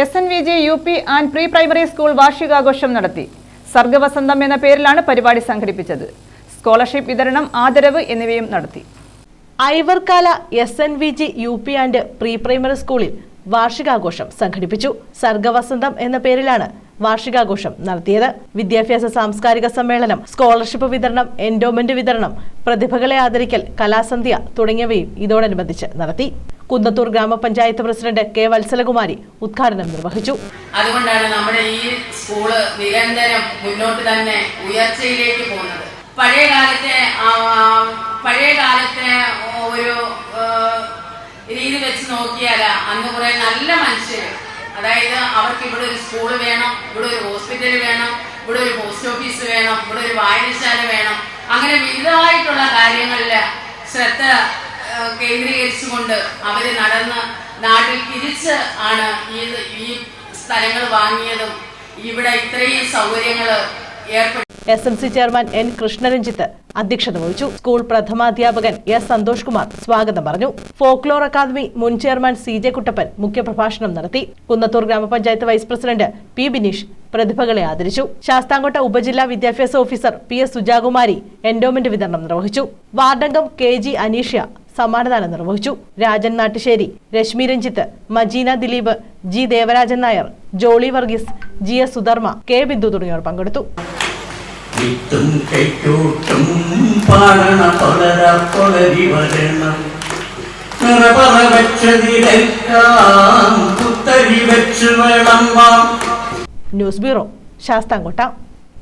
S N V G U P and pre primary school വാർഷികാഘോഷം നടത്തി. സർഗവസന്തം എന്ന പേരിലാണ് പരിപാടി സംഘടിപ്പിച്ചത്. സ്കോളർഷിപ്പ് വിതരണം ആദരവ് എന്നിവയും നടത്തി. Aivarkala S N V G U P and pre primary സ്കൂളിൽ വാർഷികാഘോഷം സംഘടിപ്പിച്ചു. സർഗവസന്തം എന്ന പേരിലാണ് വാർഷികാഘോഷം നടത്തിയത്. വിദ്യാഭ്യാസ സാംസ്കാരിക സമ്മേളനം സ്കോളർഷിപ്പ് വിതരണം എൻഡോമെന്റ് വിതരണം പ്രതിഭകളെ ആദരിക്കൽ കലാസന്ധ്യ തുടങ്ങിയവയും ഇതോടനുബന്ധിച്ച് നടത്തി. കുന്നത്തൂർ ഗ്രാമപഞ്ചായത്ത് പ്രസിഡന്റ് കെ വത്സലകുമാരി ഉദ്ഘാടനം നിർവഹിച്ചു. അതുകൊണ്ടാണ് നമ്മുടെ ഈ സ്കൂൾ നിരന്തരം മുന്നോട്ട് തന്നെ ഉയർച്ചയിലേക്ക് പോകുന്നത്. പഴയ കാലത്തെ പഴയ കാലത്തെ ഒരു രീതി വെച്ച് നോക്കിയാല അന്ന് കുറെ നല്ല മനുഷ്യർ അതായത് അവർക്ക് ഇവിടെ ഒരു സ്കൂൾ വേണം ഇവിടെ ഒരു ഹോസ്പിറ്റൽ വേണം ഇവിടെ ഒരു പോസ്റ്റ് ഓഫീസ് വേണം ഇവിടെ ഒരു വായനശാല വേണം. അങ്ങനെ വിവിധമായിട്ടുള്ള കാര്യങ്ങളിൽ ശ്രദ്ധ കേന്ദ്രീകരിച്ചുകൊണ്ട് അവർ നടന്ന് നാട്ടിൽ തിരിച്ച് ആണ് ഈ ഈ സ്ഥലങ്ങൾ വാങ്ങിയതും ഇവിടെ ഇത്രയും സൗകര്യങ്ങൾ ഏർപ്പെടുത്തി S M C chairman N Krishnaranjith അധ്യക്ഷത വഹിച്ചു. സ്കൂൾ പ്രഥമാധ്യാപകൻ എസ് സന്തോഷ് കുമാർ സ്വാഗതം പറഞ്ഞു. ഫോക്ലോർ അക്കാദമി മുൻ ചെയർമാൻ സി ജെ കുട്ടപ്പൻ മുഖ്യപ്രഭാഷണം നടത്തി. കുന്നത്തൂർ ഗ്രാമപഞ്ചായത്ത് വൈസ് പ്രസിഡന്റ് പി ബിനീഷ് പ്രതിഭകളെ ആദരിച്ചു. ശാസ്താംകോട്ട ഉപജില്ലാ വിദ്യാഭ്യാസ officer P S Sujakumari endowment വിതരണം നിർവഹിച്ചു. വാർഡംഗം കെ ജി അനീഷ്യ സമ്മാനദാനം നിർവഹിച്ചു. Rajan Nattusseri Reshmi Ranjith Majeena Dileep G Devarajan Nair Jolly Varghese G S Sudharma K Bindu തുടങ്ങിയവർ പങ്കെടുത്തു. വിത്തും കൈക്കൂട്ടും പാടണ പലര പൊലരി വരണം. നിറപറ വെച്ചതിലേക്കാം കുത്തരി വെച്ച് വിളമ്പാം ന്യൂസ് ബ്യൂറോ ശാസ്താംകോട്ട.